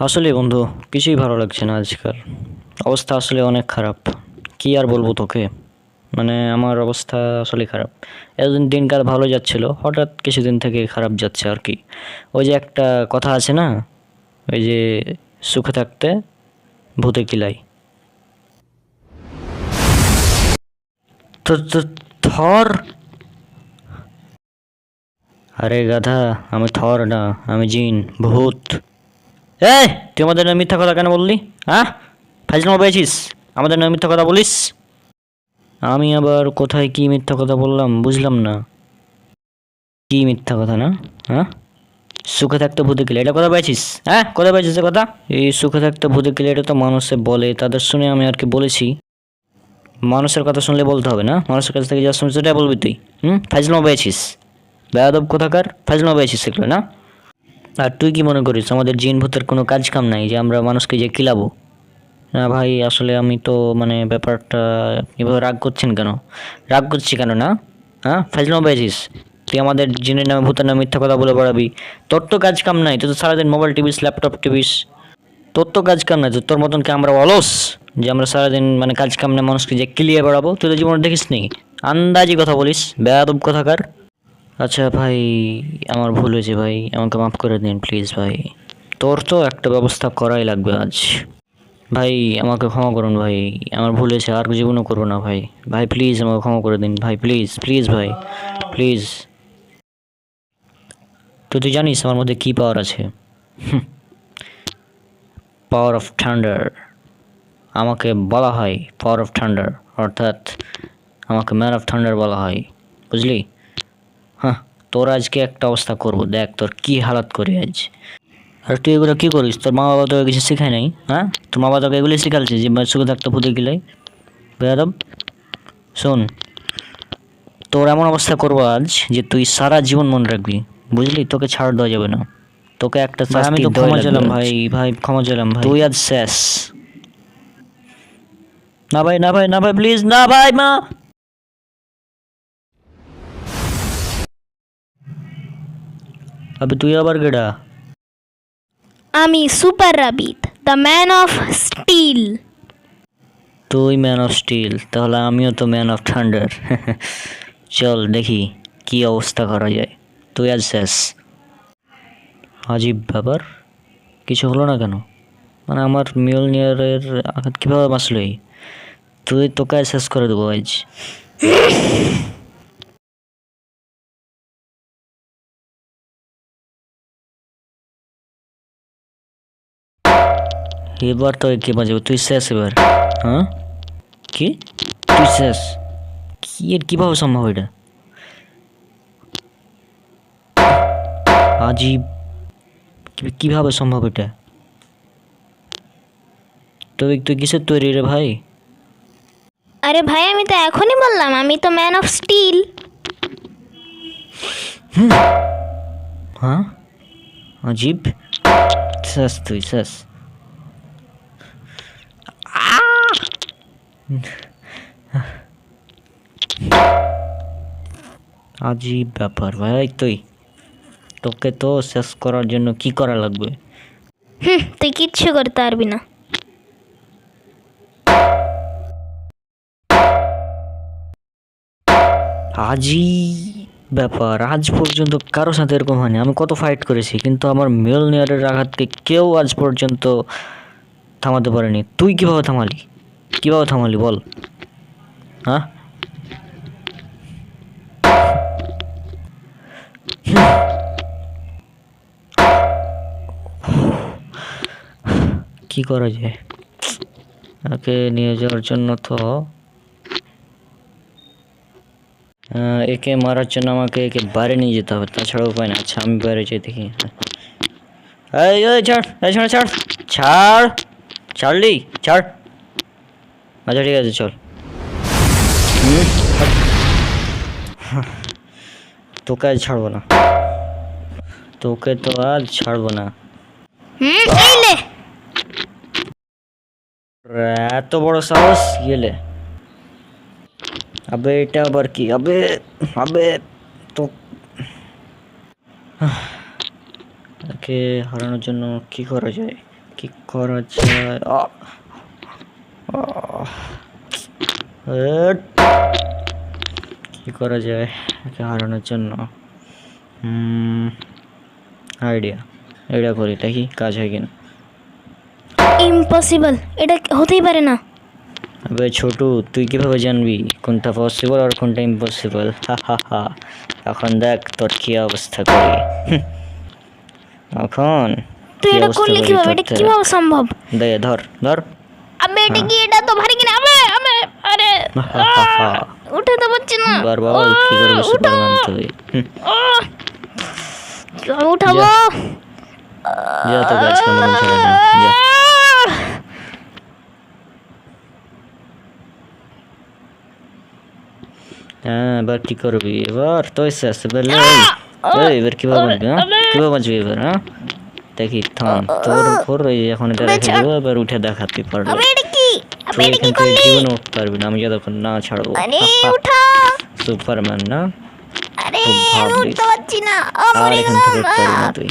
আসলে বন্ধু, কিছুই ভালো লাগছে না আজকাল। অবস্থা আসলে অনেক খারাপ। কি আর বলব তোকে? মানে আমার অবস্থা আসলে খারাপ। এতদিন দিনকাল ভালো যাচ্ছিল, হঠাৎ কিছুদিন থেকে খারাপ যাচ্ছে আর কি। ওই যে একটা কথা আছে না, ওই যে সুখে থাকতে ভূতে কিলাই। থর! আরে গাধা, আমি থর না, আমি জিন, ভূত। এই, তুই আমাদের নামে মিথ্যা কথা কেন বললি? হ্যাঁ? ফাইজলামা পেয়েছিস? আমাদের নামে মিথ্যা কথা বলিস? আমি আবার কোথায় কি মিথ্যা কথা বললাম বুঝলাম না। কি মিথ্যা কথা না? হ্যাঁ? সুখে থাকতে ভূতে কিলে এটা কথা পেয়েছিস? হ্যাঁ? কথা পেয়েছিস কথা? এই সুখে থাকতে ভূতে কিলে এটা তো মানুষে বলে, তাদের শুনে আমি আর কি বলেছি। মানুষের কথা শুনলে বলতে হবে না? মানুষের কাছ থেকে যা শুনছি সেটা বলবি তুই। হুম? ফাইজলামা পেয়েছিস। বেয়াদব কোথাকার? ফাইজলামা পেয়েছিস সেগুলো না? আর তুই কি মনে করিস? আমাদের জিন ভূতের কোনো কাজ কাম নাই যে আমরা মানুষকে যে কিলাবো না ভাই, আসলে আমি তো মানে ব্যাপারটা এভাবে রাগ করছেন কেন? রাগ করছি কেন না? হ্যাঁ? ফাইজলামা পেয়েছিস? তুই আমাদের জিনের নামে, ভূতের নামে মিথ্যা কথা বলে বেড়াবি? তোর তো কাজ কাম নাই, তুই তো সারাদিন মোবাইল টিভিস, ল্যাপটপ টিভিস। তোর তো কাজ কাম নাই তোর মতন কি আমরা অলস যে আমরা সারাদিন মানে কাজ কাম না মানুষকে যে কিলিয়ে বেড়াবো? তুই তো জীবনে দেখিস নি আন্দাজি কথা বলিস, বেয়াদব কথাকার আচ্ছা ভাই, আমার ভুল হয়েছে ভাই, আমাকে মাফ করে দিন প্লিজ ভাই। তোর তো একটা ব্যবস্থা করাই লাগবে আজ। ভাই, আমাকে ক্ষমা করুন ভাই, আমার ভুল হয়েছে, আর জীবনও করব না ভাই। ভাই প্লিজ আমাকে ক্ষমা করে দিন ভাই প্লিজ প্লিজ ভাই প্লিজ তো তুই জানিস আমার মধ্যে কী পাওয়ার আছে? পাওয়ার অফ ঠান্ডার আমাকে বলা হয় পাওয়ার অফ ঠান্ডার অর্থাৎ আমাকে ম্যান অফ ঠান্ডার বলা হয়, বুঝলি? হ্যাঁ। তোর আজকে একটা অবস্থা করব দেখ তোর কি হালাত করি আজ। আর তুই এগুলো কী করিস? তোর মা বাবা তোকে কিছু শেখায় নাই হ্যাঁ? তোর মা বাবা তোকে এগুলি শেখালছে যে সুখে থাকতে পুঁতে গেলে বেয়াদব। শোন তোর এমন অবস্থা করব আজ যে তুই সারা জীবন মনে রাখবি বুঝলি? তোকে ছাড় দেওয়া যাবে না। তোকে একটা আমি তো ক্ষমা চাইলাম ভাই ভাই ক্ষমা চাইলাম ভাই। তুই আজ শেষ। না ভাই না ভাই না ভাই প্লিজ না ভাই মা। আবে তুই আবার গেডা আমি super রাবিত the man of steel. তুই ম্যান অফ স্টিল তাহলে আমিও তো ম্যান অফ থান্ডার। চল দেখি কি অবস্থা করা যায়। তুই আজ শেষ। আজীব ব্যাপার। কিছু হলো না কেন? মানে আমার মিউল নিয়ারের আঘাত কীভাবে বাঁচলই? তুই তোকে শেষ করে দেবো আজ। এবার তো কে বাঁচাবে তুই শেষ এবার। হ্যাঁ? কি? তুই শেষ। কি এর কীভাবে সম্ভব এটা? আজীব। কি- কীভাবে সম্ভব এটা? তুই তুই কিসের তৈরি রে ভাই? আরে ভাই আমি তো এখনই বললাম আমি তো ম্যান অফ স্টিল হ্যাঁ? আজীব। শেষ তুই শেষ। আজীব ব্যাপার ভাই তুই। তোকে তো শেষ করার জন্য কি করা লাগবে? হুম তুই কিচ্ছু করতে পারবি না। আজই ব্যাপার আজ পর্যন্ত কারোর সাথে এরকম হয়নি। আমি কত ফাইট করেছি কিন্তু আমার মেল নেয়ারের আঘাতকে কেউ আজ পর্যন্ত থামাতে পারেনি। তুই কীভাবে থামালি? কীভাবে থামালি বল? হ্যাঁ? কি করা যায়? ওকে নিয়ে যাওয়ার জন্য তো একে মারার জন্য আমাকে একে বাইরে নিয়ে যেতে হবে, তাছাড়া উপায় না আচ্ছা আমি বাইরে যেয়ে দেখি। ছাড় ছাড় ছাড় ছাড়, ছাড়লি, ছাড়। আচ্ছা ঠিক আছে চল। তোকে আজ ছাড়বো না। তোকে তো আজ ছাড়বো না। এত বড় সাহস গেলে আবে এটা আবার কি? আবে আবে তো একে হারানোর জন্য কি করা যায়? কি করা যায়! কি করা যায়? একে হারানোর জন্য। আইডিয়া আইডিয়া করি দেখি কাজ হয় কিনা। ইম্পসিবল এটা হতেই পারে না। আবে ছোটু তুই কীভাবে জানবি কোনটা পসিবল আর কোনটা ইম্পসিবল হা হা হা। এখন দেখ তোর কি অবস্থা করি। এখন তুই এটা করলি কীভাবে? এটা কীভাবে সম্ভব? দে ধর ধর। আবে এটা কি? এটা তো ভারী আরে হা হা হা উঠে তো পারছি না কি তুই হুম, আহ! কীভাবে উঠাবো। যা। তো কাজ কাম ছেড়ে যা। হ্যাঁ এবার কি করবি? এবার তো শেষ এবার লে, এবার কীভাবে বাঁচবি হ্যাঁ? কীভাবে বাঁচবি এবার হ্যাঁ? দেখি থাম তোর উপর এখন এটা রেখে দেবো এবার উঠে দেখাতে পারব তুই এখান থেকে জীবনে উঠতে পারবি না আমি যতক্ষণ না ছাড়বো আরে উঠা। সুপারম্যান না? আরে উঠতে পারছি না। আর এখান থেকে উঠতে পারবি না তুই।